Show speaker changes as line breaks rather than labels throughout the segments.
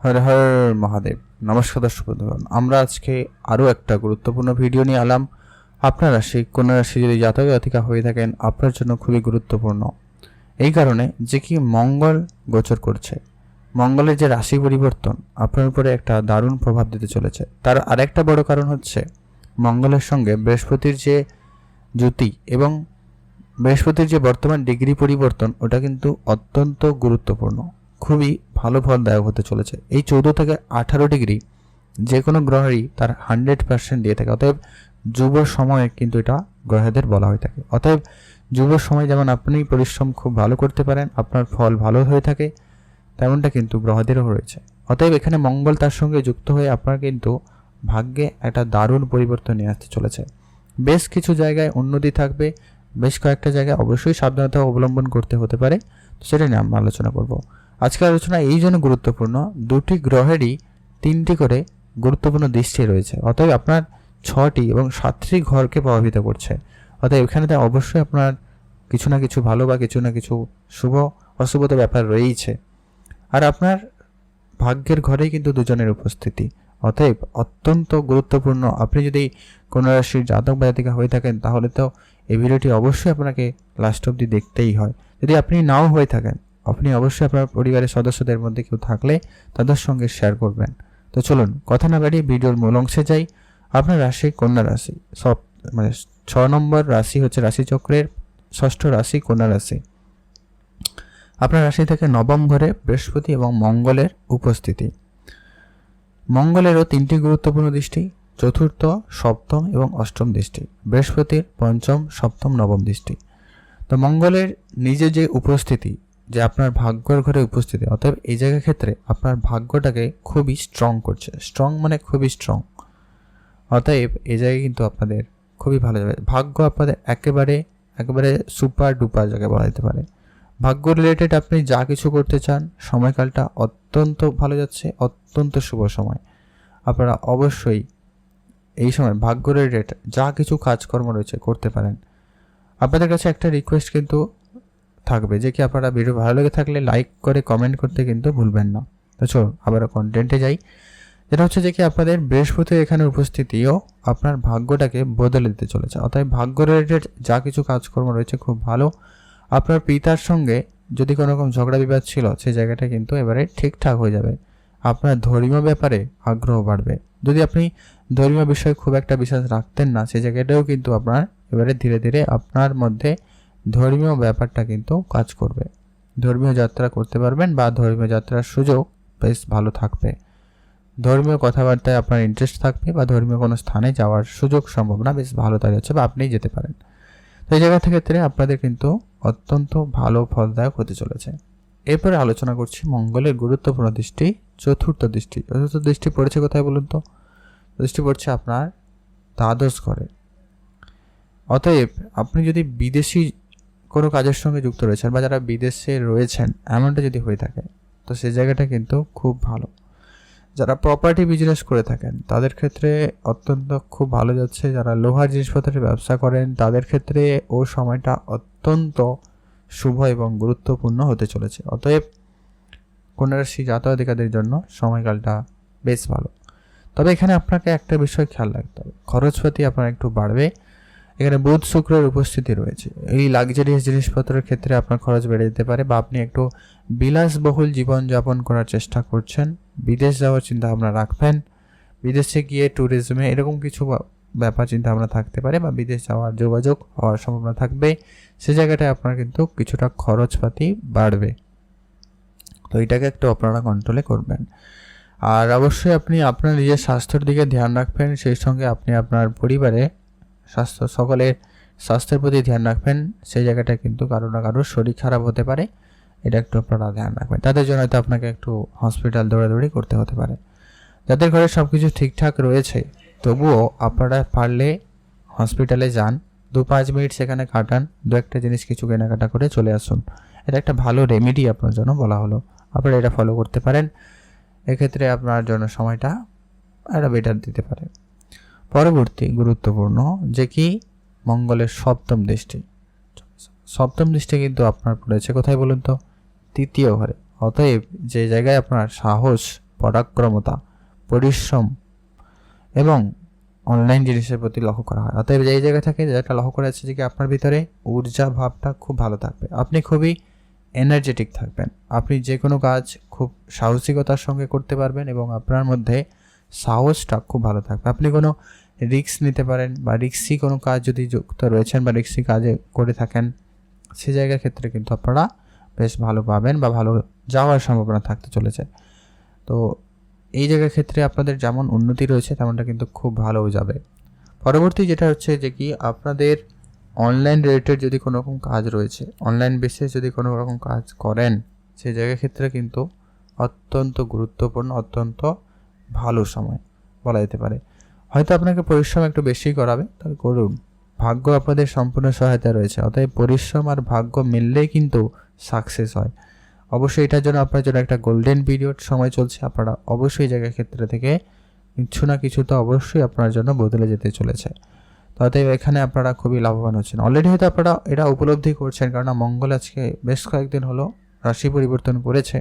হর হর মহাদেব। নমস্কার দর্শক বন্ধুগণ, আমরা আজকে আরও একটা গুরুত্বপূর্ণ ভিডিও নিয়ে এলাম। আপনার রাশি কোন রাশি যদি জাতক জাতিকা হয়ে থাকেন, আপনার জন্য খুবই গুরুত্বপূর্ণ। এই কারণে যে কি মঙ্গল গোচর করছে, মঙ্গলের যে রাশি পরিবর্তন আপনার উপরে একটা দারুণ প্রভাব দিতে চলেছে। তার আরেকটা বড় কারণ হচ্ছে মঙ্গলের সঙ্গে বৃহস্পতির যে জ্যোতি এবং বৃহস্পতির যে বর্তমান ডিগ্রি পরিবর্তন, ওটা কিন্তু অত্যন্ত গুরুত্বপূর্ণ। খুবই ভালো ফলদায়ক হতে চলেছে। এই চৌদ্দ থেকে আঠারো ডিগ্রি যে কোনো গ্রহেরই তার হান্ড্রেড পার্সেন্ট দিয়ে থাকে। অতএব যুব সময়ে কিন্তু এটা গ্রহেদের বলা হয়ে থাকে। অতএব যুব সময় যেমন আপনি পরিশ্রম খুব ভালো করতে পারেন, আপনার ফল ভালো হয়ে থাকে, তেমনটা কিন্তু গ্রহদেরও রয়েছে। অতএব এখানে মঙ্গল তার সঙ্গে যুক্ত হয়ে আপনার কিন্তু ভাগ্যে একটা দারুণ পরিবর্তন নিয়ে আসতে চলেছে। বেশ কিছু জায়গায় উন্নতি থাকবে, বেশ কয়েকটা জায়গায় অবশ্যই সাবধানতা অবলম্বন করতে হতে পারে। সেটা নিয়ে আমরা আলোচনা করব। আজকের আলোচনা এই জন্য গুরুত্বপূর্ণ, দুটি গ্রহেরই তিনটি করে গুরুত্বপূর্ণ দৃষ্টি রয়েছে। অতএব আপনার ছটি এবং সাতটি ঘরকে প্রভাবিত করছে। অতএব এখানে তো অবশ্যই আপনার কিছু না কিছু ভালো বা কিছু না কিছু শুভ, অশুভত ব্যাপার রয়েইছে। আর আপনার ভাগ্যের ঘরেই কিন্তু দুজনের উপস্থিতি। অতএব অত্যন্ত গুরুত্বপূর্ণ। আপনি যদি কোনো রাশির জাতক বা জাতিকা হয়ে থাকেন, তাহলে তো এই ভিডিওটি অবশ্যই আপনাকে লাস্ট অবধি দেখতেই হয়। যদি আপনি নাও হয়ে থাকেন আপনি অবশ্যই আপনার পরিবারের সদস্যদের মধ্যে কেউ থাকলে তাদের সঙ্গে শেয়ার করবেন। তো চলুন, কথা না বাড়িয়ে ভিডিওর মূল অংশে যাই। আপনার রাশি কন্যা রাশি। সব মানে ছ নম্বর রাশি হচ্ছে রাশিচক্রের ষষ্ঠ রাশি কন্যা রাশি। আপনার রাশি থেকে নবম ঘরে বৃহস্পতি এবং মঙ্গলের উপস্থিতি। মঙ্গলেরও তিনটি গুরুত্বপূর্ণ দৃষ্টি, চতুর্থ, সপ্তম এবং অষ্টম দৃষ্টি। বৃহস্পতির পঞ্চম, সপ্তম, নবম দৃষ্টি। তো মঙ্গলের নিজে যে উপস্থিতি যে আপনার ভাগ্যর ঘরে উপস্থিতি, অতএব এই জায়গার ক্ষেত্রে আপনার ভাগ্যটাকে খুবই স্ট্রং করছে। স্ট্রং মানে খুবই স্ট্রং অতএব এই জায়গায় কিন্তু আপনাদের খুবই ভালো যাবে। ভাগ্য আপনাদের একেবারে একেবারে সুপার ডুপার যাকে বলা যেতে পারে। ভাগ্য রিলেটেড আপনি যা কিছু করতে চান, সময়কালটা অত্যন্ত ভালো যাচ্ছে, অত্যন্ত শুভ সময়। আপনারা অবশ্যই এই সময় ভাগ্য রিলেটেড যা কিছু কাজকর্ম রয়েছে করতে পারেন। আপনাদের কাছে একটা রিকোয়েস্ট কিন্তু থাকবে। যে কি আপনারা ভিডিও ভালো লেগে থাকলে লাইক করে কমেন্ট করতে কিন্তু ভুলবেন না। তো চলুন আবার কন্টেন্টে যাই। যেটা হচ্ছে যে কি আপনাদের বৃহস্পতি এখানে উপস্থিতিও আপনার ভাগ্যটাকে বদলে দিতে চলেছে। অর্থাৎ ভাগ্য রিলেটেড যা কিছু কাজকর্ম রয়েছে খুব ভালো। আপনার পিতার সঙ্গে যদি কোনো রকম ঝগড়া বিবাদ ছিল সেই জায়গাটা কিন্তু এবারে ঠিকঠাক হয়ে যাবে। আপনার ধর্মীয় ব্যাপারে আগ্রহ বাড়বে। যদি আপনি ধর্মীয় বিষয়ে খুব একটা বিশ্বাস রাখতেন না সেই জায়গাটাও কিন্তু আপনার এবারে ধীরে ধীরে আপনার মধ্যে ধর্মীয় ব্যাপারটা কিন্তু কাজ করবে। ধর্মীয় যাত্রা করতে পারবেন বা ধর্মীয় যাত্রার সুযোগ বেশ ভালো থাকবে। ধর্মীয় কথাবার্তায় আপনার ইন্টারেস্ট থাকবে বা ধর্মীয় কোনো স্থানে যাওয়ার সুযোগ সম্ভাবনা বেশ ভালো দাঁড়িয়েছে বা আপনিই যেতে পারেন। তো এই জায়গা ক্ষেত্রে আপনাদের কিন্তু অত্যন্ত ভালো ফলদায়ক হতে চলেছে। এরপরে আলোচনা করছি মঙ্গলের গুরুত্বপূর্ণ দৃষ্টি, চতুর্থ দৃষ্টি। চতুর্থ দৃষ্টি পড়েছে কোথায় বলুন তো? দৃষ্টি পড়ছে আপনার দ্বাদশ ঘরে। অতএব আপনি যদি বিদেশি কোনো কাজের সঙ্গে যুক্ত রয়েছেন বা যারা বিদেশে রয়েছেন, এমনটা যদি হয়ে থাকে, তো সেই জায়গাটা কিন্তু খুব ভালো। যারা প্রপার্টি বিজনেস করে থাকেন, তাদের ক্ষেত্রে অত্যন্ত খুব ভালো যাচ্ছে। যারা লোহার জিনিসপত্রের ব্যবসা করেন, তাদের ক্ষেত্রে ও সময়টা অত্যন্ত শুভ এবং গুরুত্বপূর্ণ হতে চলেছে। অতএব কন্যারাশি জাতকাধিকারীদের জন্য সময়কালটা বেশ ভালো। তবে এখানে আপনাকে একটা বিষয় খেয়াল রাখতে হবে। খরচপাতি আপনার একটু বাড়বে। এখানে বুধ শুক্রের উপস্থিতি রয়েছে। এই লাক্সারিয়াস জিনিসপত্রের ক্ষেত্রে আপনার খরচ বেড়ে যেতে পারে বা আপনি একটু বিলাসবহুল জীবনযাপন করার চেষ্টা করছেন। বিদেশ যাওয়ার চিন্তা ভাবনা রাখবেন। বিদেশে গিয়ে ট্যুরিজমে এরকম কিছু ব্যাপার চিন্তা ভাবনা থাকতে পারে বা বিদেশ যাওয়ার যোগাযোগ হওয়ার সম্ভাবনা থাকবে। সে জায়গাটায় আপনার কিন্তু কিছুটা খরচপাতি বাড়বে। তো এটাকে একটু আপনারা কন্ট্রোলে করবেন। আর অবশ্যই আপনি আপনার নিজের স্বাস্থ্যের দিকে ধ্যান রাখবেন। সেই সঙ্গে আপনি আপনার পরিবারে স্বাস্থ্য, সকলের স্বাস্থ্যের প্রতি ধ্যান রাখবেন। সেই জায়গাটা কিন্তু কারও না কারোর শরীর খারাপ হতে পারে। এটা একটু আপনারা ধ্যান রাখবেন। তাদের জন্য হয়তো আপনাকে একটু হসপিটাল দৌড়াদৌড়ি করতে হতে পারে। যাদের ঘরে সব কিছু ঠিকঠাক রয়েছে, তবুও আপনারা পারলে হসপিটালে যান। দু পাঁচ মিনিট সেখানে কাটান। দু একটা জিনিস কিছু কেনাকাটা করে চলে আসুন। এটা একটা ভালো রেমেডি আপনার জন্য বলা হলো। আপনারা এটা ফলো করতে পারেন। এক্ষেত্রে আপনার জন্য সময়টা একটা বেটার দিতে পারে। পরবর্তী গুরুত্বপূর্ণ যে কি? মঙ্গলের সপ্তম দৃষ্টি। সপ্তম দৃষ্টি কিন্তু আপনার পড়েছে কোথায় বলুন তো? তৃতীয় ঘরে। অতএব যে জায়গায় আপনার সাহস, পরাক্রমতা, পরিশ্রম এবং অনলাইন জিনিসের প্রতি লক্ষ্য করা হয়। অতএব এই জায়গা থেকে যেটা লক্ষ্য করা যাচ্ছে যে কি আপনার ভিতরে ঊর্জা ভাবটা খুব ভালো থাকবে। আপনি খুবই এনার্জেটিক থাকবেন। আপনি যে কোনো কাজ খুব সাহসিকতার সঙ্গে করতে পারবেন এবং আপনার মধ্যে সাহসটা খুব ভালো থাকবে। আপনি কোনো রিস্ক নিতে পারেন বা রিক্সি কোনো কাজ যদি যুক্ত রয়েছেন বা রিক্সি কাজে করে থাকেন, সে জায়গার ক্ষেত্রে কিন্তু আপনারা বেশ ভালো পাবেন বা ভালো যাওয়ার সম্ভাবনা থাকতে চলেছে। তো এই জায়গার ক্ষেত্রে আপনাদের যেমন উন্নতি রয়েছে, তেমনটা কিন্তু খুব ভালোও যাবে। পরবর্তী যেটা হচ্ছে যে কি, আপনাদের অনলাইন রিলেটেড যদি কোনো রকম কাজ রয়েছে অনলাইন বেসিস যদি কোনো রকম কাজ করেন সেই জায়গার ক্ষেত্রে কিন্তু অত্যন্ত গুরুত্বপূর্ণ, অত্যন্ত ভালো সময় বলা যেতে পারে। হয়তো আপনাকে পরিশ্রম একটু বেশি করাবে তবে করুন। ভাগ্য আপনাদের সম্পূর্ণ সহায়তা রয়েছে, অতএব পরিশ্রম আর ভাগ্য মিললেই কিন্তু সাকসেস হয়। অবশ্যই এটার জন্য আপনার জন্য একটা গোল্ডেন পিরিয়ড সময় চলছে, আপনারা অবশ্যই জায়গার ক্ষেত্রে থেকে কিছু না কিছু তো অবশ্যই আপনার জন্য বদলে যেতে চলেছে। অতএব এখানে আপনারা খুবই লাভবান হচ্ছেন। অলরেডি হয়তো আপনারা এটা উপলব্ধি করছেন, কারণ মঙ্গল আজকে বেশ কয়েকদিন হলো রাশি পরিবর্তন করেছে।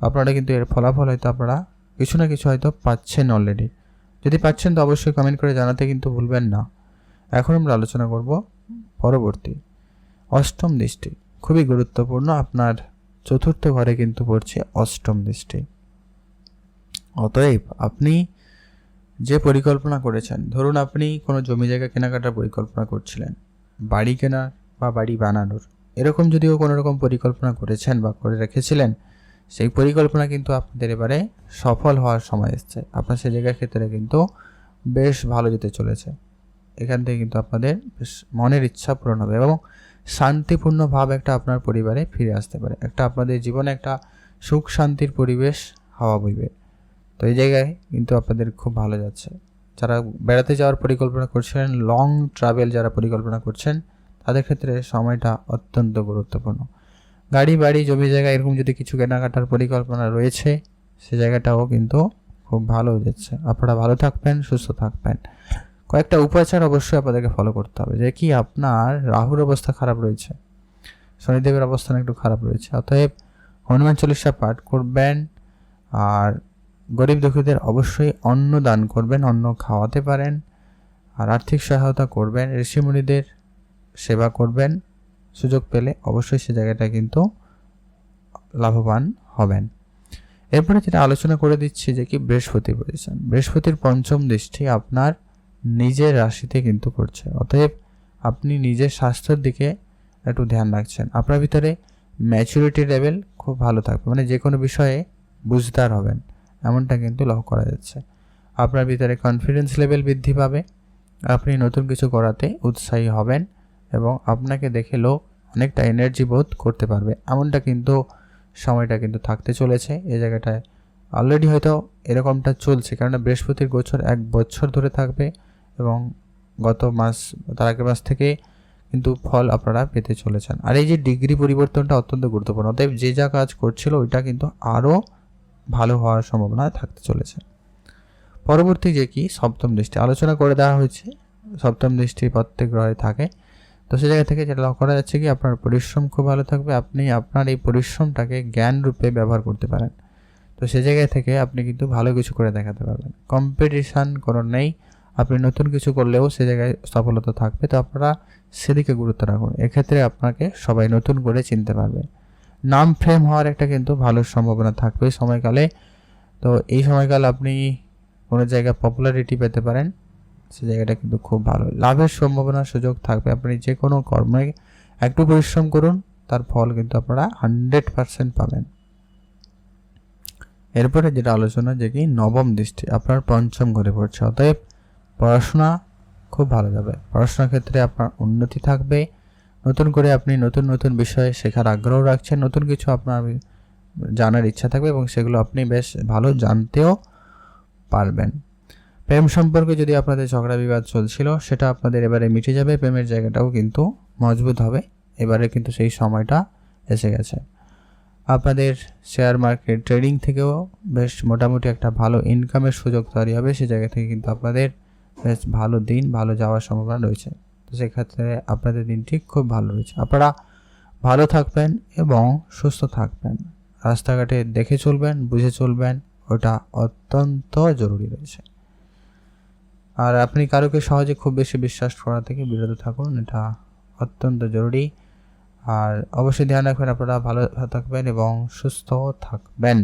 আপনারা কিন্তু এর ফলাফল হয়তো আপনারা কিছু না কিছু হয়তো পাচ্ছেন অলরেডি যদি পাচ্ছেন তো অবশ্যই কমেন্ট করে জানাতে কিন্তু ভুলবেন না। এখন আমরা আলোচনা করব পরবর্তী। অষ্টম দৃষ্টি, খুবই গুরুত্বপূর্ণ, আপনার চতুর্থ ঘরে কিন্তু পড়ছে অষ্টম দৃষ্টি। অতএব আপনি যে পরিকল্পনা করেছেন, ধরুন আপনি কোনো জমি জায়গা কেনাকাটার পরিকল্পনা করছিলেন, বাড়ি কেনার বা বাড়ি বানানোর, এরকম যদিও কোনো রকম পরিকল্পনা করেছেন বা করে রেখেছিলেন সেই পরিকল্পনা কিন্তু আপনাদের এবারে সফল হওয়ার সময় এসছে। আপনার সেই জায়গার ক্ষেত্রে কিন্তু বেশ ভালো যেতে চলেছে। এখান থেকে কিন্তু আপনাদের বেশ মনের ইচ্ছা পূরণ হবে এবং শান্তিপূর্ণ ভাব একটা আপনার পরিবারে ফিরে আসতে পারে। একটা আপনাদের জীবনে একটা সুখ শান্তির পরিবেশ হাওয়া বইবে। তো এই জায়গায় কিন্তু আপনাদের খুব ভালো যাচ্ছে। যারা বেড়াতে যাওয়ার পরিকল্পনা করছেন লং ট্রাভেল যারা পরিকল্পনা করছেন, তাদের ক্ষেত্রে সময়টা অত্যন্ত গুরুত্বপূর্ণ। গাড়ি, বাড়ি, জমি জায়গা এরকম যদি কিছু কেনাকাটার পরিকল্পনা রয়েছে, সে জায়গাটাও কিন্তু খুব ভালো যাচ্ছে। আপনারা ভালো থাকবেন, সুস্থ থাকবেন। কয়েকটা উপাচার অবশ্যই আপনাদেরকে ফলো করতে হবে, যে কি আপনার রাহুর অবস্থা খারাপ রয়েছে, শনিদেবের অবস্থান একটু খারাপ রয়েছে, অতএব হনুমান চল্লিশা পাঠ করবেন আর গরিব দুঃখীদের অবশ্যই অন্ন দান করবেন, অন্ন খাওয়াতে পারেন, আর আর্থিক সহায়তা করবেন ঋষিমুনিদের সেবা করবেন। সুযোগ পেলে অবশ্যই সে জায়গাটা কিন্তু লাভবান হবেন। এরপরে যেটা আলোচনা করে দিচ্ছি যে কি বৃহস্পতি পজিশন বৃহস্পতির পঞ্চম দৃষ্টি আপনার নিজের রাশিতে কিন্তু করছে অতএব আপনি নিজের স্বাস্থ্যের দিকে একটু ধ্যান রাখছেন। আপনার ভিতরে ম্যাচুরিটি লেভেল খুব ভালো থাকবে। মানে যে কোনো বিষয়ে বুঝদার হবেন। এমনটা কিন্তু লক্ষ্য করা যাচ্ছে। আপনার ভিতরে কনফিডেন্স লেভেল বৃদ্ধি পাবে। আপনি নতুন কিছু করাতে উৎসাহী হবেন। এবং আপনাকে দেখে লোক অনেকটা এনার্জি বোধ করতে পারবে। এমনটা কিন্তু সময়টা কিন্তু থাকতে চলেছে। এই জায়গাটায় অলরেডি হয়তো এরকমটা চলছে, কেননা বৃহস্পতির গোচর এক বছর ধরে থাকবে এবং গত মাস, তার আগের মাস থেকে কিন্তু ফল আপনারা পেতে চলেছেন। আর এই যে ডিগ্রি পরিবর্তনটা অত্যন্ত গুরুত্বপূর্ণ, অতএব যে যা কাজ করছিল ওইটা কিন্তু আরও ভালো হওয়ার সম্ভাবনা থাকতে চলেছে। পরবর্তী যে কি? সপ্তম দৃষ্টি। আলোচনা করে দেওয়া হয়েছে। সপ্তম দৃষ্টি প্রত্যেক গ্রহে থাকে। তো সে জায়গা থেকে যেটা লক্ষ্য করা যাচ্ছে কি আপনার পরিশ্রম খুব ভালো থাকবে, আপনি আপনার এই পরিশ্রমটাকে জ্ঞান রূপে ব্যবহার করতে পারেন। তো সে জায়গা থেকে আপনি কিন্তু ভালো কিছু করে দেখাতে পারবেন। কম্পিটিশান কোনো নেই, আপনি নতুন কিছু করলেও সে জায়গায় সফলতা থাকবে। তো আপনারা সেদিকে গুরুত্ব রাখুন, এক্ষেত্রে আপনাকে সবাই নতুন করে চিনতে পারবে। নাম ফ্রেম হওয়ার একটা কিন্তু ভালো সম্ভাবনা থাকবে সময়কালে। তো এই সময়কাল আপনি কোনো জায়গায় পপুলারিটি পেতে পারেন। সে জায়গাটা কিন্তু খুব ভালো। লাভের সম্ভাবনা সুযোগ থাকবে। আপনি যে কোনো কর্মে একটু পরিশ্রম করুন, তার ফল কিন্তু আপনারা হান্ড্রেড পারসেন্ট পাবেন। এরপরে যেটা আলোচনা, যে কি নবম দৃষ্টি, আপনার পঞ্চম ঘরে পড়ছে। অতএব পড়াশোনা খুব ভালো যাবে। পড়াশোনার ক্ষেত্রে আপনার উন্নতি থাকবে। নতুন করে আপনি নতুন নতুন বিষয়ে শেখার আগ্রহ রাখছেন, নতুন কিছু আপনার জানার ইচ্ছা থাকবে এবং সেগুলো আপনি বেশ ভালো জানতেও পারবেন। প্রেম সম্পর্কে যদি আপনাদের ঝগড়া বিবাদ চলছিল, সেটা আপনাদের এবারে মিটে যাবে, প্রেমের জায়গাটাও কিন্তু মজবুত হবে। এবারে কিন্তু সেই সময়টা এসে গেছে। আপনাদের শেয়ার মার্কেট ট্রেডিং থেকেও বেশ মোটামুটি একটা ভালো ইনকামের সুযোগ তৈরি হবে, সে জায়গা থেকে কিন্তু আপনাদের বেশ ভালো দিন, ভালো যাওয়ার সম্ভাবনা রয়েছে। তো সেক্ষেত্রে আপনাদের দিনটি খুব ভালো রয়েছে। আপনারা ভালো থাকবেন এবং সুস্থ থাকবেন। রাস্তাঘাটে দেখে চলবেন, বুঝে চলবেন, ওটা অত্যন্ত জরুরি রয়েছে। আর আপনি কারোকে সহজে খুব বেশি বিশ্বাস করা থেকে বিরত থাকুন, এটা অত্যন্ত জরুরি। আর অবশ্যই ধ্যান রাখবেন, আপনারা ভালো থাকবেন এবং সুস্থ থাকবেন।